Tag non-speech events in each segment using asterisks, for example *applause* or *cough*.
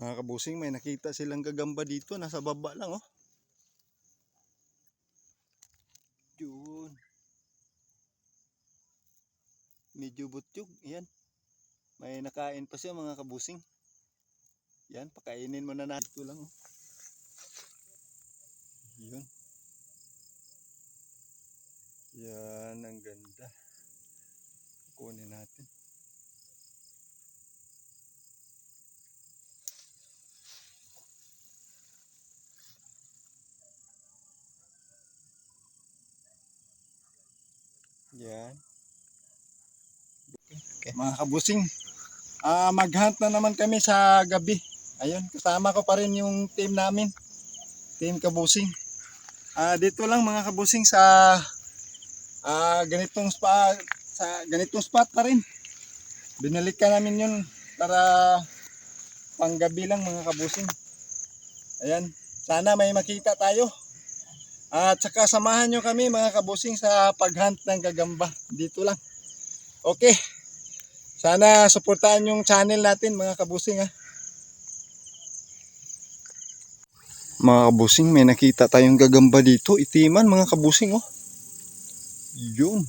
Mga kabusing, may nakita silang gagamba dito. Nasa baba lang, oh. Yun. Medyo butyog. Yan. May nakain pa siya, mga kabusing. Yan, pakainin mo na natin. Ito lang, oh. Yun. Yan, ang ganda. Kunin natin. Yan. Okay. Mga kabusing, ah maghunt na naman kami sa gabi. Ayun, kasama ko pa rin yung team namin. Team kabusing. Ah dito lang mga kabusing sa ah ganitong spot sa ganitong spot pa rin. Binalikan namin yun para panggabi lang mga kabusing. Ayan, sana may makita tayo. At saka samahan nyo kami mga kabusing sa paghunt ng gagamba. Dito lang. Okay. Sana suportahan yung channel natin mga kabusing ha. Mga kabusing, may nakita tayong gagamba dito. Itiman mga kabusing oh. Yun.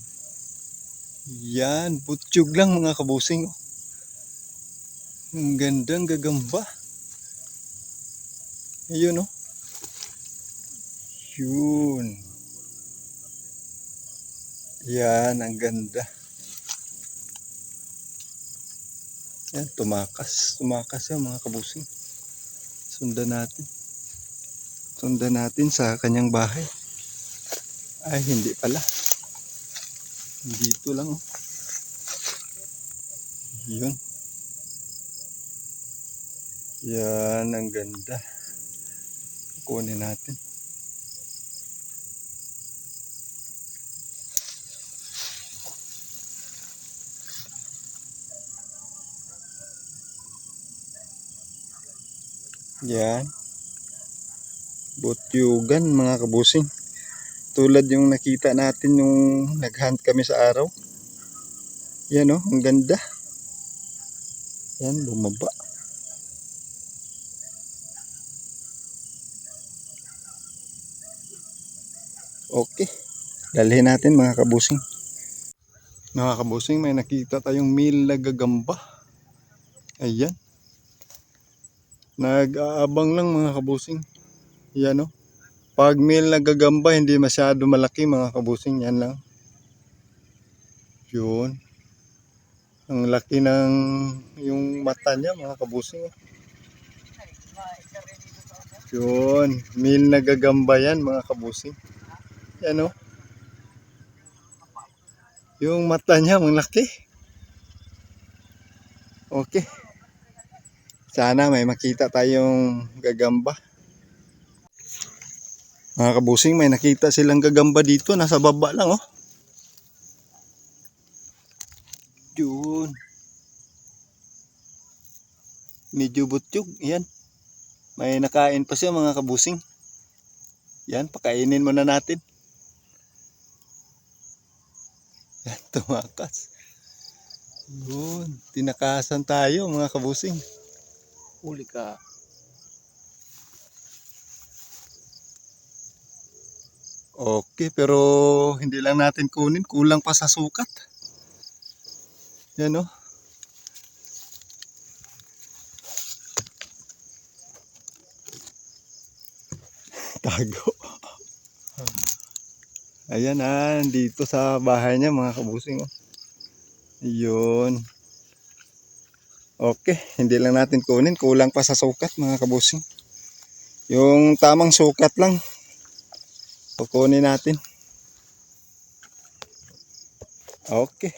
Yan, butsyog lang mga kabusing oh. Ang gandang gagamba. Ayun oh. Yun. Yan, ang ganda. Yan, tumakas. Tumakas yan mga kabusing. Sundan natin. Sundan natin sa kanyang bahay. Ay, hindi pala. Dito lang. Oh. Yun. Yan, ang ganda. Kunin natin. Yan. Butyugan mga kabusing. Tulad yung nakita natin yung naghunt kami sa araw. Yan oh, ang ganda. Yan, bumaba. Okay. Dalhin natin mga kabusing. Mga kabusing, may nakita tayong meal na gagamba. Ayan. Nag-aabang lang mga kabusing. Yan o. Pag meal na gagamba, hindi masyado malaki mga kabusing. Yan lang. Yun. Ang laki ng yung mata niya mga kabusing. oh. Yun. Meal na gagamba yan mga kabusing. Yan o. Yung mata niya, ang laki. Okay. Sana may makita tayong gagamba. Mga kabusing, may nakita silang gagamba dito. Nasa baba lang, oh. Yun. Medyo butyog. Yan. May nakain pa siya, mga kabusing. Yan, pakainin muna natin. Yan, tumakas. Yun, tinakasan tayo, mga kabusing. Huli ka. Okay, pero hindi lang natin kunin. Kulang pa sa sukat. Yan oh. o. *laughs* Tago. Ayan ah, dito sa bahay niya mga kabusing. Oh. Okay, hindi lang natin kunin. Kulang pa sa sukat mga kabusing. Yung tamang sukat lang. Kukunin natin. Okay.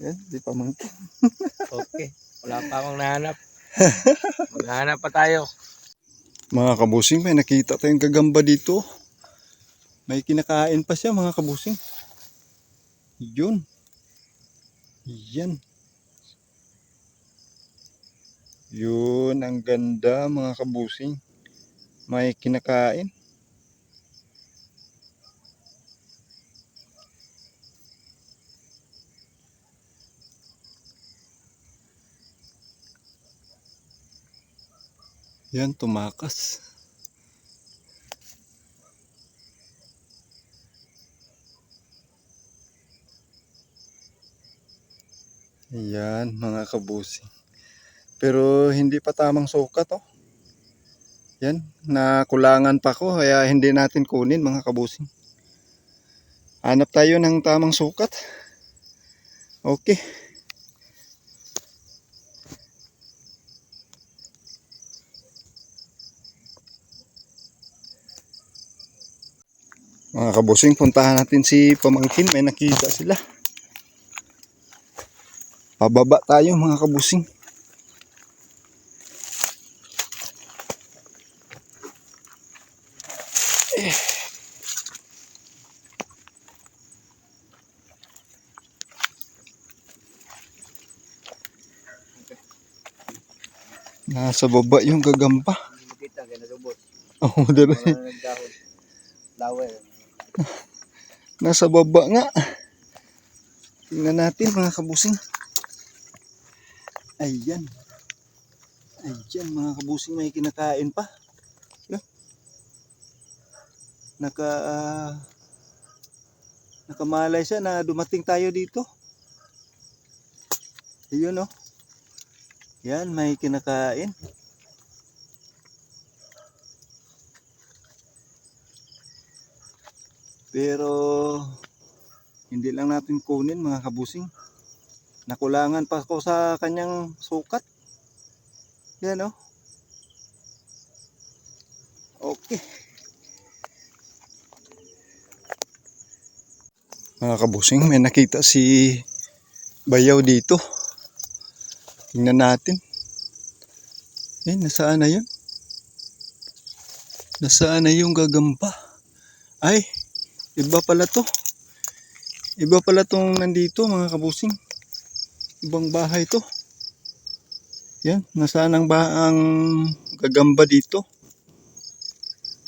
Yan, di pa mangkin. *laughs* Okay. Wala pa akong nahanap. *laughs* Maghanap pa tayo. Mga kabusing, may nakita tayong gagamba dito. May kinakain pa siya mga kabusing. Yun. Yan. Yun, ang ganda mga kabusing. May kinakain. Yan, tumakas. Ayan, mga kabusing. Pero hindi pa tamang sukat, oh. Yan, nakulangan pa ko, kaya hindi natin kunin, mga kabusing. Hanap tayo ng tamang sukat. Okay. Mga kabusing, puntahan natin si Pamangkin. May nakita sila. Pababa tayo mga kabusing. Nasa baba yung gagamba. Kita, ganda lubos. Oo, oh. Dahon. Laway. *laughs* Nasa baba nga. Tingnan natin mga kabusing. Ayan. Ayan mga kabusing may kinakain pa. Naka ah, nakamalay siya na dumating tayo dito. Ayun oh. Yan may kinakain. Pero hindi lang natin kunin mga kabusing. Nakulangan pa ako sa kanyang sukat. Yan oh. Okay. Mga kabusing, may nakita si Bayaw dito. Tingnan natin. Eh, nasaan na yun? Nasaan na yung gagamba? Ay, Iba pala to. Iba pala tong nandito mga kabusing. Ibang bahay to. Yan, nasaan ang ba ang gagamba dito?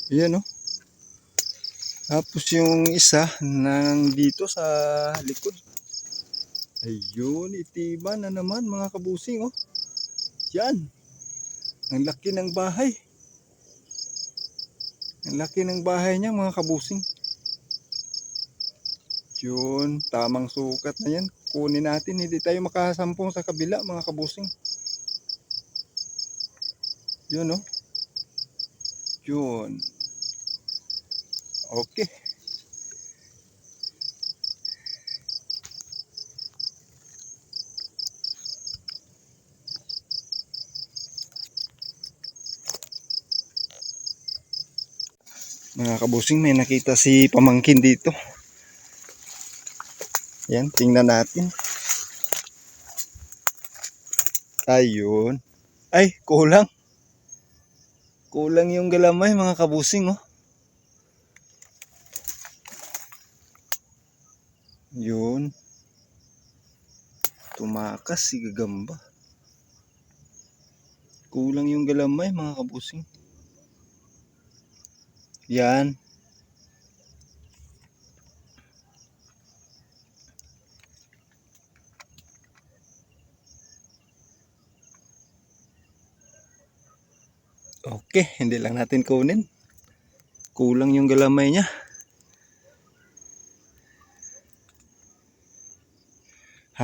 Yan oh. Tapos yung isa nandito sa likod. Ayun, itiba na naman mga kabusing oh. Yan. Ang laki ng bahay. Ang laki ng bahay niya mga kabusing. Yun, tamang sukat na yan. Kunin natin, hindi tayo makasampung sa kabila mga kabusing. Yun oh. Yun. Okay. Mga kabusing, may nakita si pamangkin dito. Yan, tingnan natin. Ayun. Ay, kulang. Kulang yung galamay mga kabusing oh. Yun. Tumakas si gagamba. Kulang yung galamay mga kabusing. Yan. Okay, hindi lang natin kunin. Kulang yung galamay niya.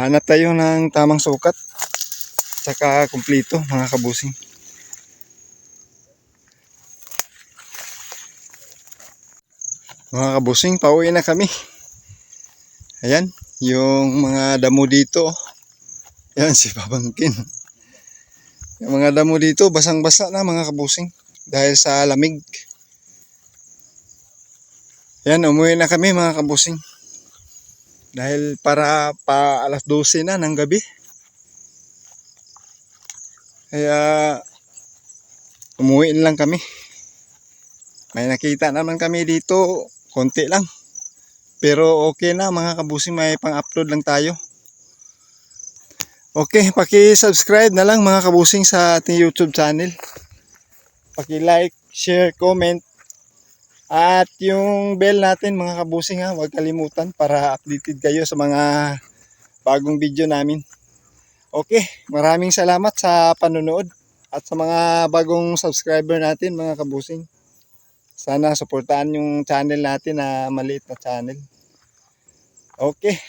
Hanap tayo ng tamang sukat. Tsaka kumplito mga kabusing. Mga kabusing, pauwi na kami. Ayan, yung mga damo dito. Ayan si Babangkin. Yung mga damo dito, basang-basa na mga kabusing. Dahil sa lamig. Yan, umuwi na kami mga kabusing. Dahil para pa alas 12 na ng gabi. Kaya umuwi lang kami. May nakita naman kami dito, konti lang. Pero okay na mga kabusing, may pang-upload lang tayo. Okay, paki-subscribe na lang mga kabusing sa ating YouTube channel. Paki-like, share, comment. At yung bell natin mga kabusing ha, huwag kalimutan para updated kayo sa mga bagong video namin. Okay, maraming salamat sa panonood At sa mga bagong subscriber natin, mga kabusing. Sana suportahan yung channel natin na maliit na channel. Okay.